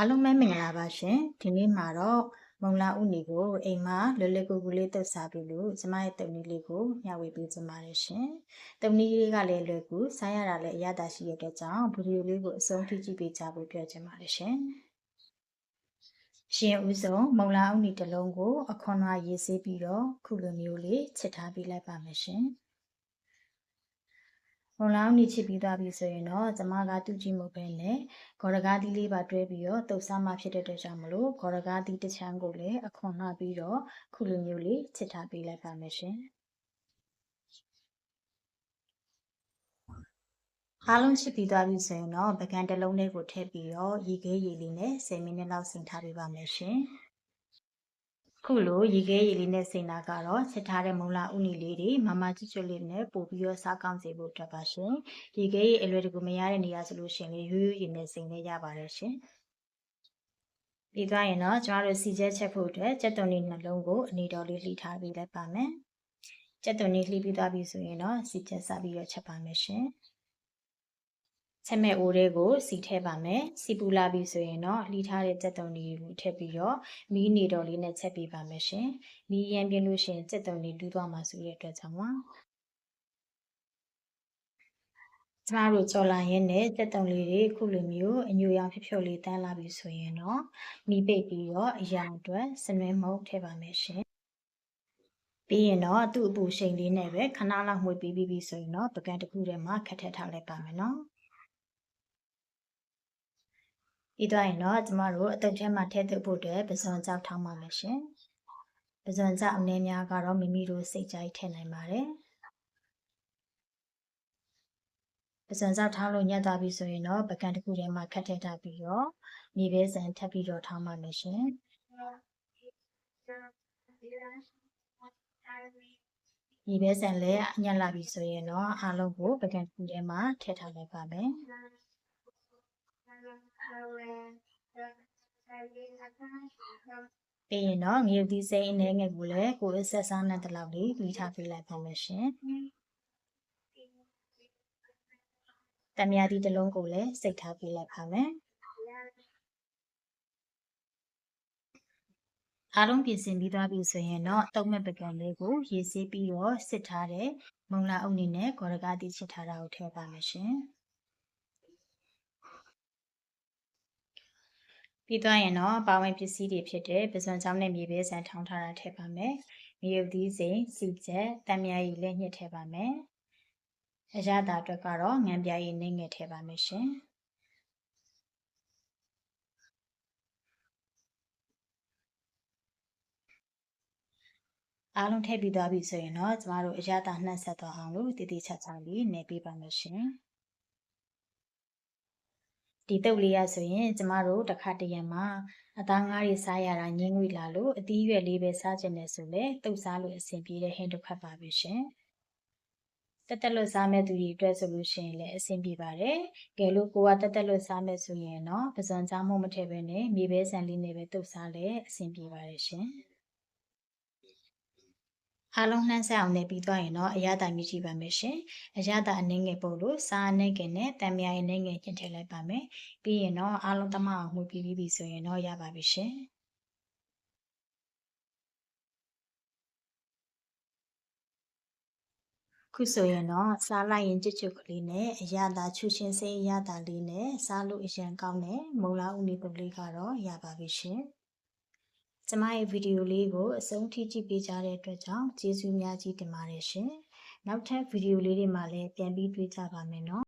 အားလုံးပဲမင်္ဂလာပါရှင်ဒီနေ့မှာတော့မုံလာဥနီကိုအိမ်မှာလွယ်လွယ်ကူကူလေးတုပ်စားပြီးလို့ကျမရဲ့တုပ်နည်းလေးကိုမျှဝေပေးချင်ပါတယ်ရှင်တုပ်နည်းလေးကလည်းလွယ်ကူစားရတာလည်းအရသာရှိရတဲ့ကြောင့်ဗီဒီယိုလေးကိုအဆုံးထိကြည့်ပေးကြဖို့ပြောချင်ပါတယ်ရှင်ရှင်ဦးဆုံးမုံလာဥနီတစ်လုံးကိုအခွန်အရေးဆေးပြီးတော့ခုလိုမျိုးလေးချစ်ထားပေးလိုက်ပါမယ်ရှင် မုံလောင်းနေချစ်ပြီးသွားပြီဆိုရင်တော့ကျမကတူကြည့်မှုပဲနဲ့ဂေါ်ရကားသီးလေးပါတွဲပြီးတော့တုပ်ဆားမှဖြစ်တဲ့အတွက်ကြောင့်မလို့ဂေါ်ရကားသီးတစ်ချမ်းကိုလည်းအခွန်နှပြီးတော့ခုလိုမျိုးလေးချစ်ထားပေးလိုက်ပါမယ်ရှင်အားလုံးချစ်ပြီးသွားပြီဆိုရင်တော့ပကံတစ်လုံးလေးကိုထည့်ပြီးတော့ရေခဲရေလေးနဲ့10မိနစ်လောက်ဆင်ထားပေးပါမယ်ရှင်။ ခုလိုရေခဲရေလေးနဲ့စိန်တာကတော့ချက်ထားတဲ့မုံလာဥနီလေးတွေမမချွတ်ချွတ်လေးနဲ့ပို့ပြီးတော့စားကောင်းစေဖို့အတွက်ပါရှင်ရေခဲရေအလွယ်တကူမရတဲ့နေရာဆိုလို့ရှိရင်လေရိုးရိုးရေနဲ့စိန်လေးရပါတယ်ရှင်ပြီးသွားရင်တော့ကျမတို့စီချက်ချက်ဖို့အတွက်ကြက်သွန်လေးနှလုံးကိုအနေတော်လေးလှီထားပေးလိုက်ပါမယ်ကြက်သွန်လေးလှီပြီးသွားပြီဆိုရင်တော့စီချက်စားပြီးတော့ချက်ပါမယ်ရှင် ချက်မဲ့အိုးတွေကိုစီထည့်ပါမယ်စီပူလာပြီဆိုရင်တော့လှီထားတဲ့ကြက်သွန်တွေကိုထည့်ပြီးတော့မီးနေတော်လေးနဲ့ချက်ပေးပါမယ်ရှင်မီးရမ်းပြင်းလို့ရှိရင်ကြက်သွန်တွေတူးသွားမှာဆိုတဲ့အတွက်ကြောင့်ပါကျမတို့ကြော်လာရင်နဲ့တက်တုံလေးတွေခုလိုမျိုးအညိုရောင်ဖြဖြလေးတန်းလာပြီဆိုရင်တော့မိပိတ်ပြီးတော့အရာအတွက်စနွေးမုတ်ထည့်ပါမယ်ရှင်ပြီးရင်တော့သူ့အပူရှိန်လေးနဲ့ပဲခဏလောက်မှွေပြီးပြီးဆိုရင်တော့ပကံတစ်ခုထဲမှာခက်ထက်ထားလိုက်ပါမယ်နော် ပြီးသွားရင်တော့ကျမတို့အတုပ်ထဲမှာထည့်သွင်းဖို့အတွက်ပစွန်ကြောက်ထောင်းပါမယ်ရှင်။ပစွန်ကြောက်အနေများကတော့မိမိတို့စိတ်ကြိုက်ထည့်နိုင်ပါတယ်။ပစွန်ကြောက်ထောင်းလို့ညက်သွားပြီဆိုရင်တော့ပကံတစ်ခုထဲမှာခတ်ထည့်ထားပြီးတော့မြေပဲစံထပ်ပြီးတော့ထောင်းပါမယ်ရှင်။ဒီပဲဆန်လည်းညက်လာပြီဆိုရင်တော့အားလုံးကိုပကံတစ်ခုထဲမှာထည့်ထားလိုက်ပါမယ်။ ပြီးရင်တော့ငရုတ်သီးစိမ်းအနေငယ်ကိုလည်းကိုယ်ဆက်စားနဲ့တလောက်လေးပြီးထားပေးလိုက်ပါမယ်ရှင်။တမယာသီးတစ်လုံးကိုလည်းစိတ်ထားပေးလိုက်ပါမယ်။အားလုံးပြင်ဆင်ပြီးသွားပြီဆိုရင်တော့တုံးမဲ့ပကံလေးကိုရေဆေးပြီးတော့စစ်ထားတဲ့မုံလာအုပ်နေနဲ့ဂေါ်ရကားတိချစ်ထားတာကိုထည့်ပါမယ်ရှင်။ ပြီးသွားရင်တော့ပါဝင်ပစ္စည်းတွေဖြစ်တဲ့ပစွန်ချောင်းနဲ့မြေပဲဆန်ထောင်းထားတာထည့်ပါမယ်။မြေရုပ်သီးစိမ်စီချက်တံမြာရီလည်းညှစ်ထည့်ပါမယ်။အရသာအတွက်ကတော့ငံပြားရည်နဲ့ငယ်ထည့်ပါမယ်ရှင်။အားလုံးထည့်ပြီးသွားပြီဆိုရင်တော့ကျမတို့အရသာနှက်ဆက်သွားအောင်လို့တည်တည်ချာချာလေးနေပေးပါမယ်ရှင်။ ဒီတုပ်လေးရဆိုရင်ကျမတို့တစ်ခါတရံမှာအသားငါးတွေစားရတာငင်းငွေလာလို့အသီးရွက်လေးပဲစားကျင်နေဆိုလဲတုပ်စားလို့အဆင်ပြေတဲ့ဟင်းတစ်ခါပါပဲရှင်တက်တက်လွတ်စားမဲ့သူတွေအတွက်ဆိုလို့ရှိရင်လည်းအဆင်ပြေပါတယ်။ကဲလို့ကိုကတက်တက်လွတ်စားမဲ့ဆိုရင်တော့ပဇွန်ချောင်းမမထည့်ပဲနဲ့မြေပဲဆန်လေးနဲ့ပဲတုပ်စားလဲအဆင်ပြေပါတယ်ရှင်။ အားလုံးနှမ်းဆက်အောင်နေပြီးသွားရင်တော့အရသာမြည်ကြည့်ပါမယ်ရှင်။အရသာအနေငယ်ပို့လို့စားအနေငယ်နဲ့တံမြာအနေငယ်ကျင်ထည့်လိုက်ပါမယ်။ပြီးရင်တော့အားလုံးတမအောင်မှုပြီးပြီးပြီဆိုရင်တော့ရပါပြီရှင်။ခုဆိုရင်တော့စားလိုက်ရင်ကြွကြွကလေးနဲ့အရသာချူချင်းစိအရသာလေးနဲ့စားလို့အရင်ကောင်းတဲ့မုံလာဦးနေပုတ်လေးကတော့ရပါပြီရှင်။ ကျမရဲ့ဗီဒီယိုလေးကိုအဆုံးထိကြည့်ပေးကြတဲ့အတွက်ကြောင့်ကျေးဇူးများကြီးတင်ပါတယ်ရှင်။နောက်ထပ်ဗီဒီယိုလေးတွေမှာလည်းပြန်ပြီးတွေ့ကြပါမယ်နော်